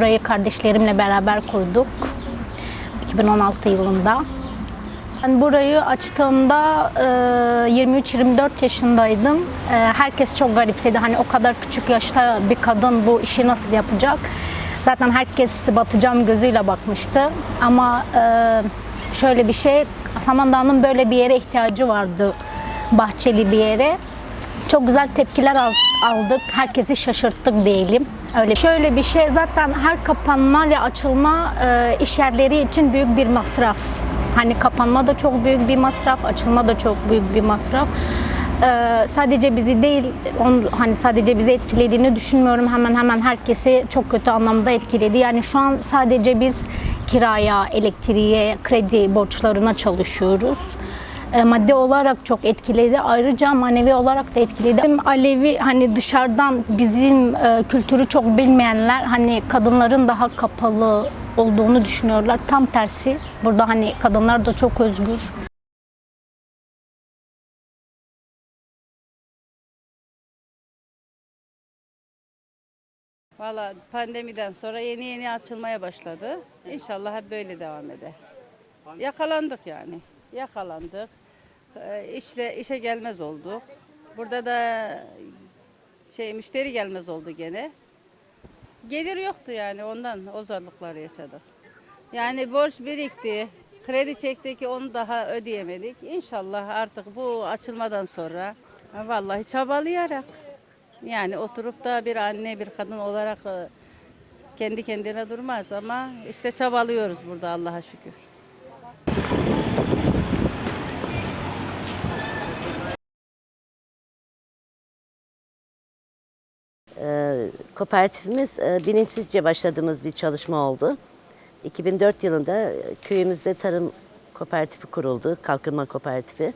Burayı kardeşlerimle beraber kurduk 2016 yılında. Ben burayı açtığımda e, 23-24 yaşındaydım. Herkes çok garipsedi. Hani o kadar küçük yaşta bir kadın bu işi nasıl yapacak? Zaten herkes batacağım gözüyle bakmıştı. Ama şöyle bir şey, Samandağ'ın böyle bir yere ihtiyacı vardı. Bahçeli bir yere. Çok güzel tepkiler al- aldık. Herkesi şaşırttık diyelim. Öyle şöyle bir şey zaten her kapanma ve açılma e, iş yerleri için büyük bir masraf. Hani kapanma da çok büyük bir masraf, açılma da çok büyük bir masraf. E, sadece bizi değil, on, hani sadece bizi etkilediğini düşünmüyorum. Hemen hemen herkesi çok kötü anlamda etkiledi. Yani şu an sadece biz kiraya, elektriğe, kredi borçlarına çalışıyoruz e, maddi olarak çok etkiledi. Ayrıca manevi olarak da etkiledi. Bizim Alevi hani dışarıdan bizim e, kültürü çok bilmeyenler hani kadınların daha kapalı olduğunu düşünüyorlar. Tam tersi. Burada hani kadınlar da çok özgür. Valla pandemiden sonra yeni yeni açılmaya başladı. İnşallah hep böyle devam eder. Yakalandık yani. Yakalandık. Ee, işle işe gelmez olduk. Burada da şey müşteri gelmez oldu gene. Gelir yoktu yani ondan o zorlukları yaşadık. Yani borç birikti. Kredi çektik ki onu daha ödeyemedik. İnşallah artık bu açılmadan sonra vallahi çabalayarak yani oturup da bir anne bir kadın olarak e, kendi kendine durmaz ama işte çabalıyoruz burada Allah'a şükür. Ee, Kooperatifimiz e, bilinçsizce başladığımız bir çalışma oldu. 2004 yılında e, köyümüzde tarım kooperatifi kuruldu, kalkınma kooperatifi.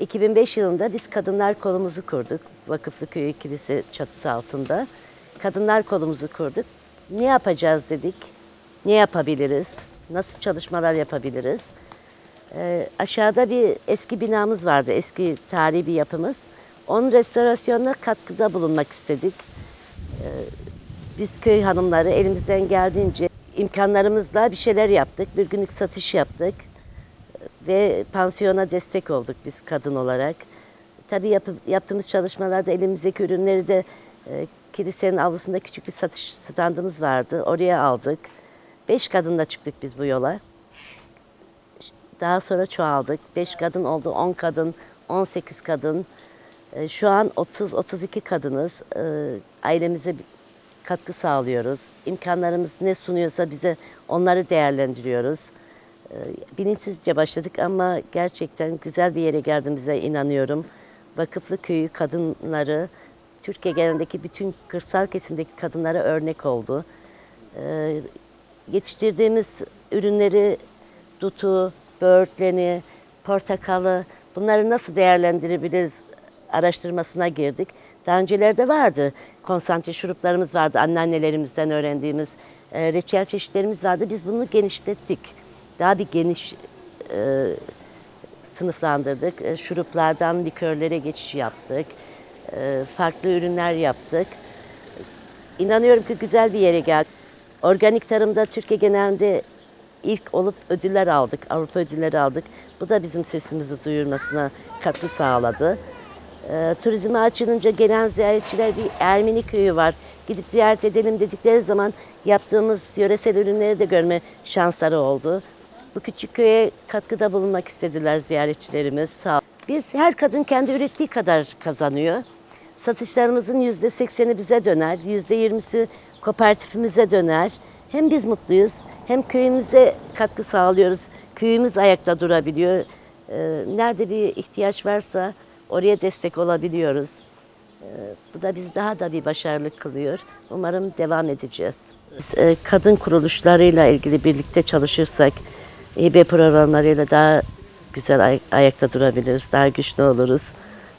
2005 yılında biz kadınlar kolumuzu kurduk. Vakıflı Köy ikilisi çatısı altında. Kadınlar kolumuzu kurduk. Ne yapacağız dedik, ne yapabiliriz, nasıl çalışmalar yapabiliriz. Ee, aşağıda bir eski binamız vardı, eski tarihi bir yapımız. Onun restorasyonuna katkıda bulunmak istedik. Ee, biz köy hanımları elimizden geldiğince imkanlarımızla bir şeyler yaptık. Bir günlük satış yaptık ve pansiyona destek olduk biz kadın olarak. Tabii yapı- yaptığımız çalışmalarda elimizdeki ürünleri de e, kilisenin avlusunda küçük bir satış standımız vardı. Oraya aldık. Beş kadınla çıktık biz bu yola. Daha sonra çoğaldık. 5 kadın oldu, 10 kadın, 18 kadın. Ee, Şu an 30-32 kadınız. Ee, Ailemize katkı sağlıyoruz. İmkanlarımız ne sunuyorsa bize onları değerlendiriyoruz. Ee, Bilinçsizce başladık ama gerçekten güzel bir yere geldiğimize inanıyorum. Vakıflı köyü kadınları, Türkiye genelindeki bütün kırsal kesimdeki kadınlara örnek oldu. Yetiştirdiğimiz ürünleri dutu, böğürtleni, portakalı bunları nasıl değerlendirebiliriz araştırmasına girdik. Daha öncelerde vardı. Konsantre şuruplarımız vardı. Anneannelerimizden öğrendiğimiz e, reçel çeşitlerimiz vardı. Biz bunu genişlettik. Daha bir geniş e, sınıflandırdık. E, şuruplardan likörlere geçiş yaptık. E, farklı ürünler yaptık. İnanıyorum ki güzel bir yere geldik. Organik tarımda Türkiye genelinde ilk olup ödüller aldık, Avrupa ödülleri aldık. Bu da bizim sesimizi duyurmasına katkı sağladı. Ee, turizme açılınca gelen ziyaretçiler bir Ermeni köyü var. Gidip ziyaret edelim dedikleri zaman yaptığımız yöresel ürünleri de görme şansları oldu. Bu küçük köye katkıda bulunmak istediler ziyaretçilerimiz. Sağ Biz her kadın kendi ürettiği kadar kazanıyor. Satışlarımızın yüzde sekseni bize döner, yüzde yirmisi kooperatifimize döner. Hem biz mutluyuz, hem köyümüze katkı sağlıyoruz. Köyümüz ayakta durabiliyor. Ee, Nerede bir ihtiyaç varsa oraya destek olabiliyoruz. Ee, Bu da bizi daha da bir başarılı kılıyor. Umarım devam edeceğiz. Biz, e, Kadın kuruluşlarıyla ilgili birlikte çalışırsak, İB programlarıyla daha güzel ay- ayakta durabiliriz, daha güçlü oluruz.